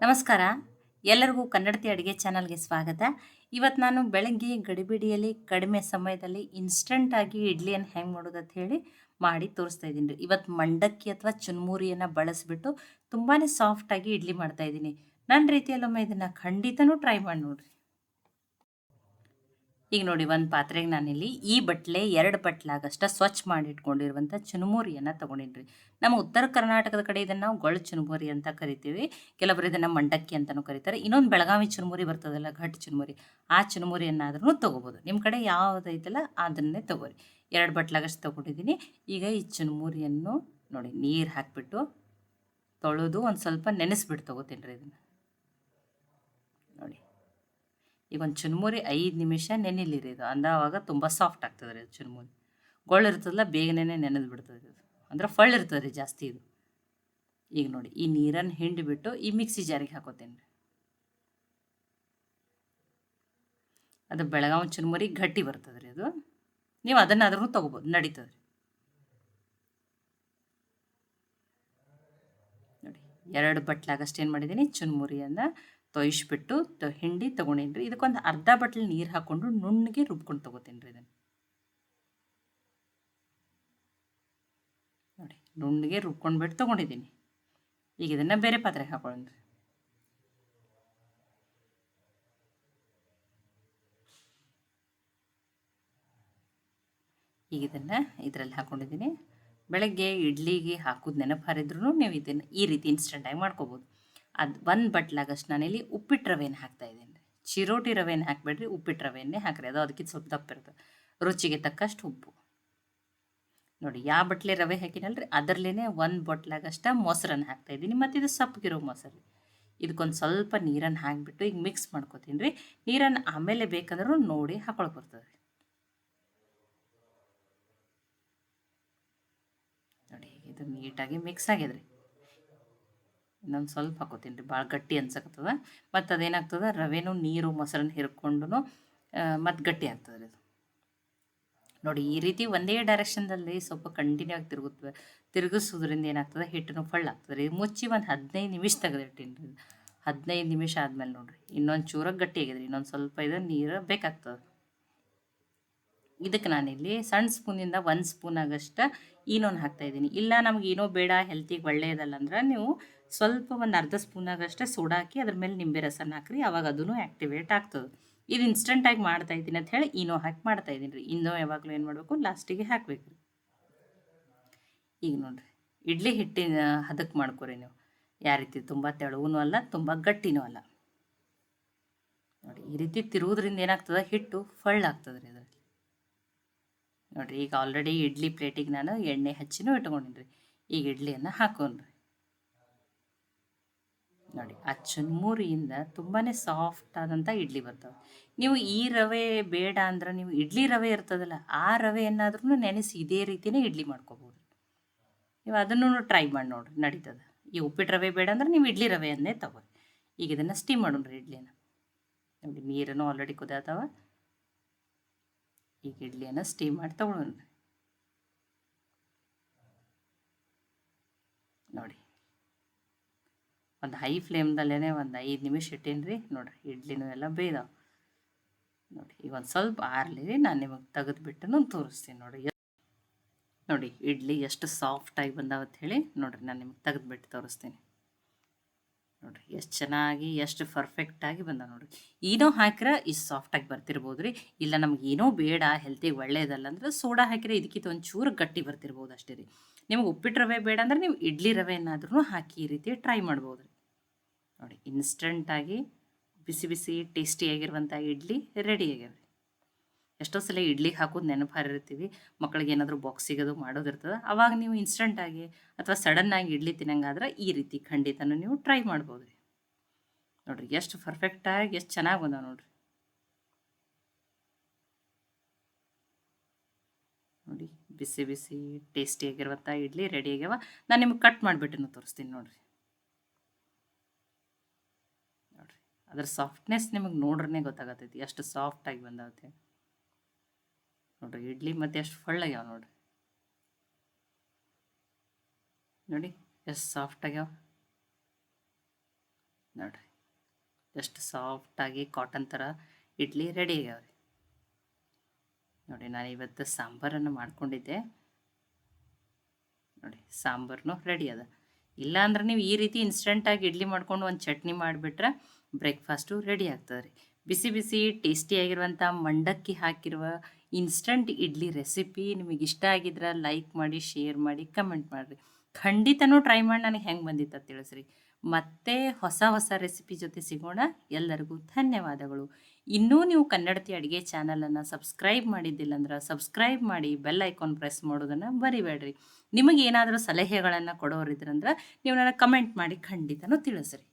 ನಮಸ್ಕಾರ. ಎಲ್ಲರಿಗೂ ಕನ್ನಡತಿ ಅಡುಗೆ ಚಾನಲ್ಗೆ ಸ್ವಾಗತ. ಇವತ್ತು ನಾನು ಬೆಳಗ್ಗೆ ಗಡಿಬಿಡಿಯಲ್ಲಿ ಕಡಿಮೆ ಸಮಯದಲ್ಲಿ ಇನ್ಸ್ಟಂಟಾಗಿ ಇಡ್ಲಿಯನ್ನು ಹೆಂಗೆ ಮಾಡೋದು ಅಂತ ಹೇಳಿ ಮಾಡಿ ತೋರಿಸ್ತಾ ಇದ್ದೀನಿ. ರೀ ಇವತ್ತು ಮಂಡಕ್ಕಿ ಅಥವಾ ಚುನ್ಮುರಿಯನ್ನು ಬಳಸಿಬಿಟ್ಟು ತುಂಬಾ ಸಾಫ್ಟಾಗಿ ಇಡ್ಲಿ ಮಾಡ್ತಾ ಇದ್ದೀನಿ. ನನ್ನ ರೀತಿಯಲ್ಲೊಮ್ಮೆ ಇದನ್ನು ಖಂಡಿತನೂ ಟ್ರೈ ಮಾಡಿ ನೋಡಿರಿ. ಈಗ ನೋಡಿ ಒಂದು ಪಾತ್ರೆಗೆ ನಾನಿಲ್ಲಿ ಈ ಬಟ್ಲೆ ಎರಡು ಬಟ್ಲಾಗಷ್ಟ ಸ್ವಚ್ಛ ಮಾಡಿ ಇಟ್ಕೊಂಡಿರುವಂಥ ಚುನುಮುರಿಯನ್ನು ತೊಗೊಂಡಿನ್ರಿ. ನಮ್ಮ ಉತ್ತರ ಕರ್ನಾಟಕದ ಕಡೆ ಇದನ್ನು ನಾವು ಗೊಳ್ಳು ಚುನುಮುರಿ ಅಂತ ಕರಿತೀವಿ. ಕೆಲವರು ಇದನ್ನು ಮಂಡಕ್ಕಿ ಅಂತಲೂ ಕರೀತಾರೆ. ಇನ್ನೊಂದು ಬೆಳಗಾವಿ ಚುನುಮುರಿ ಬರ್ತದಲ್ಲ, ಘಟ್ ಚುನುಮುರಿ, ಆ ಚುನುಮುರಿಯನ್ನಾದ್ರೂ ತೊಗೋಬೋದು. ನಿಮ್ಮ ಕಡೆ ಯಾವುದೈತಲ್ಲ ಅದನ್ನೇ ತೊಗೋರಿ. ಎರಡು ಬಟ್ಲಾಗಷ್ಟು ತೊಗೊಂಡಿದ್ದೀನಿ. ಈಗ ಈ ಚುನುಮುರಿಯನ್ನು ನೋಡಿ ನೀರು ಹಾಕಿಬಿಟ್ಟು ತೊಳೆದು ಒಂದು ಸ್ವಲ್ಪ ನೆನೆಸ್ಬಿಟ್ಟು ತೊಗೋತೀನಿ ರೀ ಇದನ್ನು. ಈಗ ಒಂದು ಚುನ್ಮುರಿ ಐದು ನಿಮಿಷ ನೆನಿಲಿರಿ ಇದು. ಅಂದಾವಾಗ ತುಂಬ ಸಾಫ್ಟ್ ಆಗ್ತದೆ ರೀ ಅದು ಚುನ್ಮುರಿ ಗೊಳ್ಳು ಇರ್ತದಲ್ಲ ಬೇಗನೆ ನೆನೆದು ಬಿಡ್ತದೆ ಇದು ಅಂದ್ರೆ ಫಳ್ಳು ಇರ್ತದೆ ರೀ ಜಾಸ್ತಿ ಇದು. ಈಗ ನೋಡಿ, ಈ ನೀರನ್ನು ಹಿಂಡಿಬಿಟ್ಟು ಈ ಮಿಕ್ಸಿ ಜಾರಿಗೆ ಹಾಕೋತೀನಿ ಅದು ಬೆಳಗಾವಿ ಚುನ್ಮುರಿ ಗಟ್ಟಿ ಬರ್ತದೆ ರೀ ಅದು. ನೀವು ಅದನ್ನಾದ್ರೂ ತೊಗೋಬೋದು ನಡೀತದೆ ರೀ ನೋಡಿ, ಎರಡು ಬಟ್ಲಾಗಷ್ಟು ಏನು ಮಾಡಿದ್ದೀನಿ ಚುನ್ಮುರಿಯನ್ನು ತೊಯ್ಸ್ಬಿಟ್ಟು ತ, ಹಿಂಡಿ ತೊಗೊಂಡೇನಿ ರೀ ಇದಕ್ಕೊಂದು ಅರ್ಧ ಬಟ್ಲು ನೀರು ಹಾಕ್ಕೊಂಡು ನುಣ್ಣಗೆ ರುಬ್ಕೊಂಡು ತೊಗೋತೀನಿ ರೀ ಇದನ್ನು. ನೋಡಿ, ನುಣ್ಣಗೆ ರುಬ್ಕೊಂಡ್ಬಿಟ್ಟು ತೊಗೊಂಡಿದ್ದೀನಿ. ಈಗ ಇದನ್ನು ಬೇರೆ ಪಾತ್ರೆಗೆ ಹಾಕೊಳ್ಳೋಣ ರೀ. ಈಗ ಇದನ್ನು ಇದರಲ್ಲಿ ಹಾಕ್ಕೊಂಡಿದ್ದೀನಿ ಬೆಳಗ್ಗೆ ಇಡ್ಲಿಗೆ ಹಾಕೋದು ನೆನಪು ಹಾರಿದ್ರೂ ನೀವು ಇದನ್ನು ಈ ರೀತಿ ಇನ್ಸ್ಟೆಂಟಾಗಿ ಮಾಡ್ಕೋಬೋದು. ಅದು ಒಂದು ಬಟ್ಲಾಗಷ್ಟು ನಾನಿಲ್ಲಿ ಉಪ್ಪಿಟ್ಟು ರವೆನ ಹಾಕ್ತಾಯಿದ್ದೀನಿ ರೀ. ಚಿರೋಟಿ ರವೆನ ಹಾಕಬೇಡ್ರಿ, ಉಪ್ಪಿಟ್ಟು ರವೆಯನ್ನೇ ಹಾಕ್ರಿ. ಅದು ಅದಕ್ಕೆ ಸ್ವಲ್ಪ ದಪ್ಪ ಇರ್ತದೆ. ರುಚಿಗೆ ತಕ್ಕಷ್ಟು ಉಪ್ಪು. ನೋಡಿ ಯಾವ ಬಟ್ಲೆ ರವೆ ಹಾಕಿನಲ್ರಿ ಅದರಲ್ಲೇ ಒಂದು ಬಟ್ಲಾಗಷ್ಟ ಮೊಸರನ್ನು ಹಾಕ್ತಾಯಿದ್ದೀನಿ ಮತ್ತು ಇದು ಸಪ್ಪಗಿರೋ ಮೊಸರು ಇದಕ್ಕೊಂದು ಸ್ವಲ್ಪ ನೀರನ್ನು ಹಾಕಿಬಿಟ್ಟು ಈಗ ಮಿಕ್ಸ್ ಮಾಡ್ಕೋತೀನಿ ರೀ. ನೀರನ್ನು ಆಮೇಲೆ ಬೇಕಂದ್ರೂ ನೋಡಿ ಹಾಕೊಳಕ್ಕೆ ಬರ್ತದೆ ನೋಡಿ, ಇದು ನೀಟಾಗಿ ಮಿಕ್ಸ್ ಆಗಿದೆ ರೀ. ಇನ್ನೊಂದು ಸ್ವಲ್ಪ ಹಾಕೋತೀನಿ ರೀ, ಭಾಳ ಗಟ್ಟಿ ಅನ್ಸಕತ್ತದ. ಮತ್ತು ಅದೇನಾಗ್ತದೆ, ರವೆನೂ ನೀರು ಮೊಸರನ್ನ ಹಿರ್ಕೊಂಡು ಮತ್ತು ಗಟ್ಟಿ ಆಗ್ತದೆ ರೀ ಅದು. ನೋಡಿ, ಈ ರೀತಿ ಒಂದೇ ಡೈರೆಕ್ಷನ್ದಲ್ಲಿ ಸ್ವಲ್ಪ ಕಂಟಿನ್ಯೂ ಆಗಿ ತಿರುಗುತ್ತೆ ತಿರುಗಿಸೋದ್ರಿಂದ ಏನಾಗ್ತದೆ ಹಿಟ್ಟನ್ನು ಫಳ್ಳ ಆಗ್ತದೆ ರೀ. ಮುಚ್ಚಿ ಒಂದು ಹದಿನೈದು ನಿಮಿಷ ತೆಗೆದಿಟ್ಟೀನಿ ರೀ ಹದಿನೈದು ನಿಮಿಷ ಆದಮೇಲೆ ನೋಡಿರಿ, ಇನ್ನೊಂದು ಚೂರ ಗಟ್ಟಿ ಆಗಿದೆ ರೀ ಇನ್ನೊಂದು ಸ್ವಲ್ಪ ಇದು ನೀರು ಬೇಕಾಗ್ತದೆ. ಇದಕ್ಕೆ ನಾನಿಲ್ಲಿ ಸಣ್ಣ ಸ್ಪೂನಿಂದ ಒಂದು ಸ್ಪೂನ್ ಆಗಷ್ಟು ಈನೋನ್ ಹಾಕ್ತಾಯಿದ್ದೀನಿ ಇಲ್ಲ, ನಮ್ಗೆ ಏನೋ ಬೇಡ ಹೆಲ್ತಿಗೆ ಒಳ್ಳೆಯದಲ್ಲ ಅಂದ್ರೆ ನೀವು ಸ್ವಲ್ಪ ಒಂದು ಅರ್ಧ ಸ್ಪೂನಾಗಷ್ಟೇ ಸೋಡಾ ಹಾಕಿ ಅದ್ರ ಮೇಲೆ ನಿಂಬೆ ರಸನ ಹಾಕ್ರಿ, ಅವಾಗ ಅದೂ ಆ್ಯಕ್ಟಿವೇಟ್ ಆಗ್ತದೆ. ಇದು ಇನ್ಸ್ಟೆಂಟಾಗಿ ಮಾಡ್ತಾ ಇದ್ದೀನಿ ಅಂತ ಹೇಳಿ ಇನೋ ಹಾಕಿ ಮಾಡ್ತಾ ಇದ್ದೀನಿ ರೀ. ಇನ್ನೂ ಯಾವಾಗಲೂ ಏನು ಮಾಡಬೇಕು? ಲಾಸ್ಟಿಗೆ ಹಾಕಬೇಕು ಈಗ ನೋಡಿರಿ, ಇಡ್ಲಿ ಹಿಟ್ಟಿನ ಹದಕ್ಕೆ ಮಾಡ್ಕೊರಿ ನೀವು. ಯಾವ ರೀತಿ ತುಂಬ ತೆಳುವೂ ಅಲ್ಲ, ತುಂಬ ಗಟ್ಟಿನೂ ಅಲ್ಲ. ನೋಡಿ, ಈ ರೀತಿ ತಿರುವುದ್ರಿಂದ ಏನಾಗ್ತದೆ? ಹಿಟ್ಟು ಫಳ್ಳಾಗ್ತದೆ ರೀ ಅದರಲ್ಲಿ. ನೋಡಿರಿ, ಈಗ ಆಲ್ರೆಡಿ ಇಡ್ಲಿ ಪ್ಲೇಟಿಗೆ ನಾನು ಎಣ್ಣೆ ಹಚ್ಚಿನೂ ಇಟ್ಕೊಂಡಿನಿ ರೀ. ಈಗ ಇಡ್ಲಿಯನ್ನು ಹಾಕೊಂಡ್ರಿ ನೋಡಿ, ಆ ಚುನ್ಮುರಿಯಿಂದ ತುಂಬಾ ಸಾಫ್ಟ್ ಆದಂಥ ಇಡ್ಲಿ ಬರ್ತವೆ ನೀವು ಈ ರವೆ ಬೇಡ ಅಂದ್ರೆ ನೀವು ಇಡ್ಲಿ ರವೆ ಇರ್ತದಲ್ಲ, ಆ ರವೆ ಏನಾದ್ರೂ ನೆನೆಸಿ ಇದೇ ರೀತಿಯೇ ಇಡ್ಲಿ ಮಾಡ್ಕೋಬೋದು. ನೀವು ಅದನ್ನು ಟ್ರೈ ಮಾಡಿ ನೋಡಿರಿ, ನಡೀತದೆ. ಈ ಉಪ್ಪಿಟ್ಟು ರವೆ ಬೇಡ ಅಂದ್ರೆ ನೀವು ಇಡ್ಲಿ ರವೆಯನ್ನೇ ತಗೋರಿ. ಈಗ ಇದನ್ನು ಸ್ಟೀಮ್ ಮಾಡೋಣ್ರಿ ಇಡ್ಲಿನ. ನೋಡಿ, ನೀರನ್ನು ಆಲ್ರೆಡಿ ಕುದಾತವ ಈಗ ಇಡ್ಲಿಯನ್ನು ಸ್ಟೀಮ್ ಮಾಡಿ ತಗೊಳ್ಳೋಣ ನೋಡಿ ಒಂದು ಹೈ ಫ್ಲೇಮ್ದಲ್ಲೇ ಒಂದು ಐದು ನಿಮಿಷ ಇಟ್ಟೀನಿ ರೀ ನೋಡಿರಿ, ಇಡ್ಲಿನೂ ಎಲ್ಲ ಬೇಯ್ದಾವೆ. ನೋಡಿ ಈಗ ಒಂದು ಸ್ವಲ್ಪ ಆರ್ಲಿ ರೀ ನಾನು ನಿಮಗೆ ತೆಗೆದುಬಿಟ್ಟು ತೋರಿಸ್ತೀನಿ ನೋಡಿ ನೋಡಿ ಇಡ್ಲಿ ಎಷ್ಟು ಸಾಫ್ಟಾಗಿ ಬಂದಾವತ್ತು ಹೇಳಿ, ನೋಡಿರಿ, ನಾನು ನಿಮಗೆ ತೆಗೆದುಬಿಟ್ಟು ತೋರಿಸ್ತೀನಿ. ನೋಡಿರಿ, ಎಷ್ಟು ಚೆನ್ನಾಗಿ, ಎಷ್ಟು ಪರ್ಫೆಕ್ಟಾಗಿ ಬಂದ ನೋಡಿರಿ. ಏನೋ ಹಾಕಿರ ಇಷ್ಟು ಸಾಫ್ಟಾಗಿ ಬರ್ತಿರ್ಬೋದು ರೀ ಇಲ್ಲ ನಮ್ಗೆ ಏನೋ ಬೇಡ ಹೆಲ್ತಿಗೆ ಒಳ್ಳೆಯದಲ್ಲ ಅಂದ್ರೆ ಸೋಡಾ ಹಾಕಿದ್ರೆ ಇದಕ್ಕಿಂತ ಒಂಚೂರು ಗಟ್ಟಿ ಬರ್ತಿರ್ಬೋದು ಅಷ್ಟೇ ರೀ. ನಿಮ್ಗೆ ಉಪ್ಪಿಟ್ಟು ರವೆ ಬೇಡ ಅಂದ್ರೆ ನೀವು ಇಡ್ಲಿ ರವೆ ಏನಾದ್ರೂ ಹಾಕಿ ಈ ರೀತಿ ಟ್ರೈ ಮಾಡ್ಬೋದು ರೀ ನೋಡಿ ಇನ್ಸ್ಟಂಟಾಗಿ ಬಿಸಿ ಬಿಸಿ ಟೇಸ್ಟಿಯಾಗಿರುವಂಥ ಇಡ್ಲಿ ರೆಡಿ ಆಗ್ಯಾವ ರೀ ಎಷ್ಟೋ ಸಲ ಇಡ್ಲಿ ಹಾಕೋದು ನೆನಪು ಹಾರಿರ್ತೀವಿ ಮಕ್ಕಳಿಗೆ ಏನಾದರೂ ಬಾಕ್ಸ್ ಅದು ಮಾಡೋದಿರ್ತದೆ ಅವಾಗ ನೀವು ಇನ್ಸ್ಟಂಟಾಗಿ ಅಥವಾ ಸಡನ್ನಾಗಿ ಇಡ್ಲಿ ತಿನ್ನಂಗಾದ್ರೆ ಈ ರೀತಿ ಖಂಡಿತನೂ ನೀವು ಟ್ರೈ ಮಾಡ್ಬೋದು ರೀ ನೋಡಿರಿ, ಎಷ್ಟು ಪರ್ಫೆಕ್ಟಾಗಿ ಎಷ್ಟು ಚೆನ್ನಾಗಿ ಬಂದಾವೆ ನೋಡಿರಿ. ನೋಡಿ, ಬಿಸಿ ಬಿಸಿ ಟೇಸ್ಟಿಯಾಗಿರುವಂಥ ಇಡ್ಲಿ ರೆಡಿ ಆಗ್ಯಾವ. ನಾನು ನಿಮ್ಗೆ ಕಟ್ ಮಾಡಿಬಿಟ್ಟು ತೋರಿಸ್ತೀನಿ ನೋಡಿರಿ ನೋಡಿರಿ ಅದ್ರ ಸಾಫ್ಟ್ನೆಸ್ ನಿಮಗೆ ನೋಡ್ರೇ ಗೊತ್ತಾಗತ್ತೈತಿ. ಎಷ್ಟು ಸಾಫ್ಟಾಗಿ ಬಂದಾವತ್ತೆ ನೋಡ್ರಿ, ಇಡ್ಲಿ ಮತ್ತು ಎಷ್ಟು ಫಳ್ಳಾಗ್ಯಾವ ನೋಡ್ರಿ. ನೋಡಿ, ಎಷ್ಟು ಸಾಫ್ಟ್ ಆಗ್ಯಾವ. ನೋಡ್ರಿ, ಎಷ್ಟು ಸಾಫ್ಟಾಗಿ ಕಾಟನ್ ಥರ ಇಡ್ಲಿ ರೆಡಿ ಆಗ್ಯಾವ್ರಿ. ನೋಡಿ, ನಾನು ಇವತ್ತು ಸಾಂಬಾರನ್ನು ಮಾಡ್ಕೊಂಡಿದ್ದೆ. ನೋಡಿ, ಸಾಂಬಾರ್ನು ರೆಡಿ ಅದ. ಇಲ್ಲ ಅಂದ್ರೆ ನೀವು ಈ ರೀತಿ ಇನ್ಸ್ಟೆಂಟಾಗಿ ಇಡ್ಲಿ ಮಾಡ್ಕೊಂಡು ಒಂದು ಚಟ್ನಿ ಮಾಡಿಬಿಟ್ರೆ ಬ್ರೇಕ್ಫಾಸ್ಟು ರೆಡಿ ಆಗ್ತದೆ. ರೀ ಬಿಸಿ ಬಿಸಿ ಟೇಸ್ಟಿಯಾಗಿರುವಂಥ ಮಂಡಕ್ಕಿ ಹಾಕಿರುವ ಇನ್ಸ್ಟಂಟ್ ಇಡ್ಲಿ ರೆಸಿಪಿ ನಿಮಗೆ ಇಷ್ಟ ಆಗಿದ್ರೆ ಲೈಕ್ ಮಾಡಿ ಶೇರ್ ಮಾಡಿ ಕಮೆಂಟ್ ಮಾಡಿರಿ. ಖಂಡಿತನೂ ಟ್ರೈ ಮಾಡಿ ನನಗೆ ಹೆಂಗೆ ಬಂದಿತ್ತು ತಿಳಿಸ್ರಿ. ಮತ್ತೆ ಹೊಸ ಹೊಸ ರೆಸಿಪಿ ಜೊತೆ ಸಿಗೋಣ. ಎಲ್ಲರಿಗೂ ಧನ್ಯವಾದಗಳು. ಇನ್ನೂ ನೀವು ಕನ್ನಡತಿ ಅಡುಗೆ ಚಾನಲನ್ನು ಸಬ್ಸ್ಕ್ರೈಬ್ ಮಾಡಿದ್ದಿಲ್ಲ ಅಂದ್ರೆ ಸಬ್ಸ್ಕ್ರೈಬ್ ಮಾಡಿ ಬೆಲ್ ಐಕಾನ್ ಪ್ರೆಸ್ ಮಾಡೋದನ್ನು ಬರಿಬೇಡ್ರಿ ನಿಮಗೆ ಏನಾದರೂ ಸಲಹೆಗಳನ್ನು ಕೊಡೋರಿದ್ರಂದ್ರೆ ನೀವು ನನಗೆ ಕಮೆಂಟ್ ಮಾಡಿ ಖಂಡಿತನೂ ತಿಳಿಸ್ರಿ.